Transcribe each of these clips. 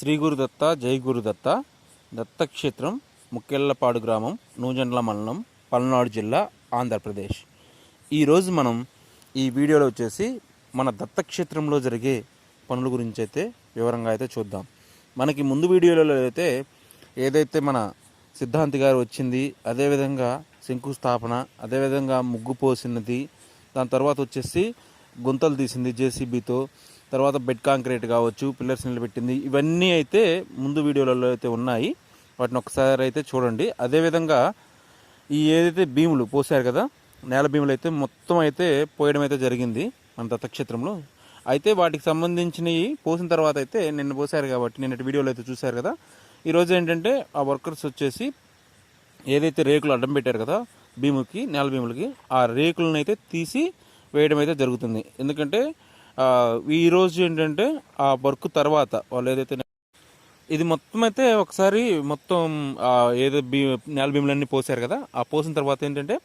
శ్రీ గురుదత్త జై గురుదత్త దత్తక్షేత్రం ముక్కెళ్ళపాడు గ్రామం నూజండ్ల మండలం పల్నాడు జిల్లా ఆంధ్రప్రదేశ్. ఈరోజు మనం ఈ వీడియోలో వచ్చేసి మన దత్తక్షేత్రంలో జరిగే పనుల గురించి అయితే వివరంగా అయితే చూద్దాం. మనకి ముందు వీడియోలలో అయితే ఏదైతే మన సిద్ధాంతి గారు వచ్చింది అదేవిధంగా శంకుస్థాపన అదేవిధంగా ముగ్గు పోసినది దాని తర్వాత వచ్చేసి గుంతలు తీసింది జేసీబీతో తర్వాత బెడ్ కాంక్రీట్ కావచ్చు పిల్లర్స్ నిలబెట్టింది ఇవన్నీ అయితే ముందు వీడియోలలో అయితే ఉన్నాయి. వాటిని ఒకసారి అయితే చూడండి. అదేవిధంగా ఈ ఏదైతే భీములు పోసారు కదా నేల భీములు అయితే మొత్తం అయితే పోయడం అయితే జరిగింది మన దత్తక్షేత్రంలో అయితే వాటికి సంబంధించినవి పోసిన తర్వాత అయితే నిన్న పోసారు కాబట్టి నిన్నటి వీడియోలో అయితే చూశారు కదా. ఈరోజు ఏంటంటే ఆ వర్కర్స్ వచ్చేసి ఏదైతే రేకులు అడ్డం పెట్టారు కదా భీముకి నేల భీములకి ఆ రేకులను అయితే తీసి వేయడం అయితే జరుగుతుంది. ఎందుకంటే ఈరోజు ఏంటంటే ఆ వర్క్ తర్వాత వాళ్ళు ఏదైతే ఇది మొత్తం అయితే ఒకసారి మొత్తం ఏదో బీ నేల భీములన్నీ పోసారు కదా ఆ పోసిన తర్వాత ఏంటంటే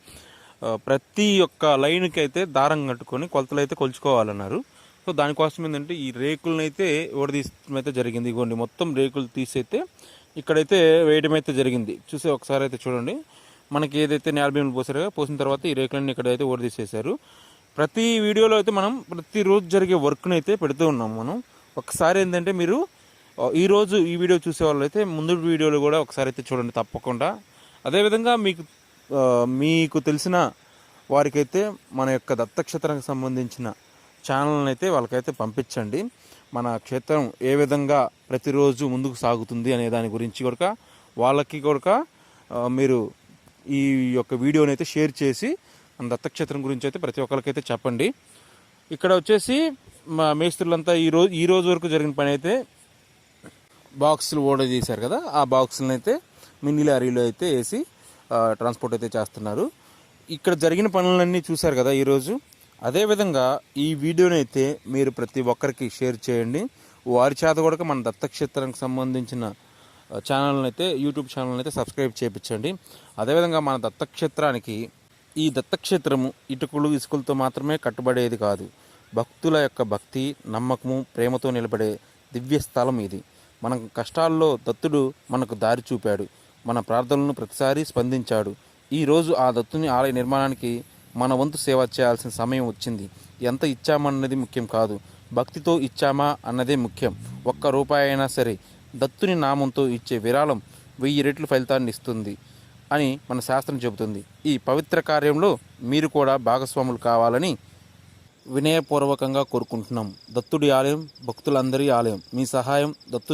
ప్రతి ఒక్క లైన్కి అయితే దారం కట్టుకొని కొలతలు అయితే కొలుచుకోవాలన్నారు. సో దానికోసం ఏంటంటే ఈ రేకులను అయితే ఓడదీయడం అయితే జరిగింది. ఇగోండి మొత్తం రేకులు తీసైతే ఇక్కడైతే వేయడం అయితే జరిగింది. చూసి ఒకసారి అయితే చూడండి. మనకి ఏదైతే నేల భీములు పోసారో పోసిన తర్వాత ఈ రేకులన్నీ ఇక్కడైతే ఓడదీసేశారు. ప్రతి వీడియోలో అయితే మనం ప్రతిరోజు జరిగే వర్క్ని అయితే పెడుతూ ఉన్నాం మనం. ఒకసారి ఏంటంటే మీరు ఈరోజు ఈ వీడియో చూసే వాళ్ళు అయితే ముందు వీడియోలు కూడా ఒకసారి అయితే చూడండి తప్పకుండా. అదేవిధంగా మీకు మీకు తెలిసిన వారికైతే మన యొక్క దత్తక్షేత్రానికి సంబంధించిన ఛానల్ని అయితే వాళ్ళకైతే పంపించండి. మన క్షేత్రం ఏ విధంగా ప్రతిరోజు ముందుకు సాగుతుంది అనే దాని గురించి కూడా వాళ్ళకి కూడా మీరు ఈ యొక్క వీడియోని అయితే షేర్ చేసి దత్తక్షేత్రం గురించి అయితే ప్రతి ఒక్కరికైతే చెప్పండి. ఇక్కడ వచ్చేసి మా మేస్త్రులంతా ఈ రోజు ఈ రోజు వరకు జరిగిన పని అయితే బాక్సులు ఓడర్ చేశారు కదా ఆ బాక్సులను అయితే మినీ లారీలో అయితే వేసి ట్రాన్స్పోర్ట్ అయితే చేస్తున్నారు. ఇక్కడ జరిగిన పనులన్నీ చూశారు కదా ఈరోజు అదేవిధంగా ఈ వీడియోని అయితే మీరు ప్రతి ఒక్కరికి షేర్ చేయండి. వారి చేత కూడా మన దత్తక్షేత్రానికి సంబంధించిన ఛానల్ని అయితే యూట్యూబ్ ఛానల్ని అయితే సబ్స్క్రైబ్ చేయించండి. అదేవిధంగా మన దత్తక్షేత్రానికి ఈ దత్తక్షేత్రము ఇటుకలు ఇసుకలతో మాత్రమే కట్టుబడేది కాదు. భక్తుల యొక్క భక్తి నమ్మకము ప్రేమతో నిలబడే దివ్య స్థలం ఇది. మన కష్టాల్లో దత్తుడు మనకు దారి చూపాడు. మన ప్రార్థనలను ప్రతిసారి స్పందించాడు. ఈరోజు ఆ దత్తుని ఆలయ నిర్మాణానికి మన వంతు సేవ చేయాల్సిన సమయం వచ్చింది. ఎంత ఇచ్చామన్నది ముఖ్యం కాదు. భక్తితో ఇచ్చామా అన్నదే ముఖ్యం. ఒక్క రూపాయి అయినా సరే దత్తుని నామంతో ఇచ్చే విరాళం వెయ్యి రెట్లు ఫలితాన్ని ఇస్తుంది. అని మన శాస్త్రం చెబుతుంది. ఈ పవిత్ర కార్యంలో మీరు కూడా భాగస్వాములు కావాలని వినయపూర్వకంగా కోరుకుంటున్నాం. దత్తుడి ఆలయం భక్తులందరి ఆలయం. మీ సహాయం దత్తు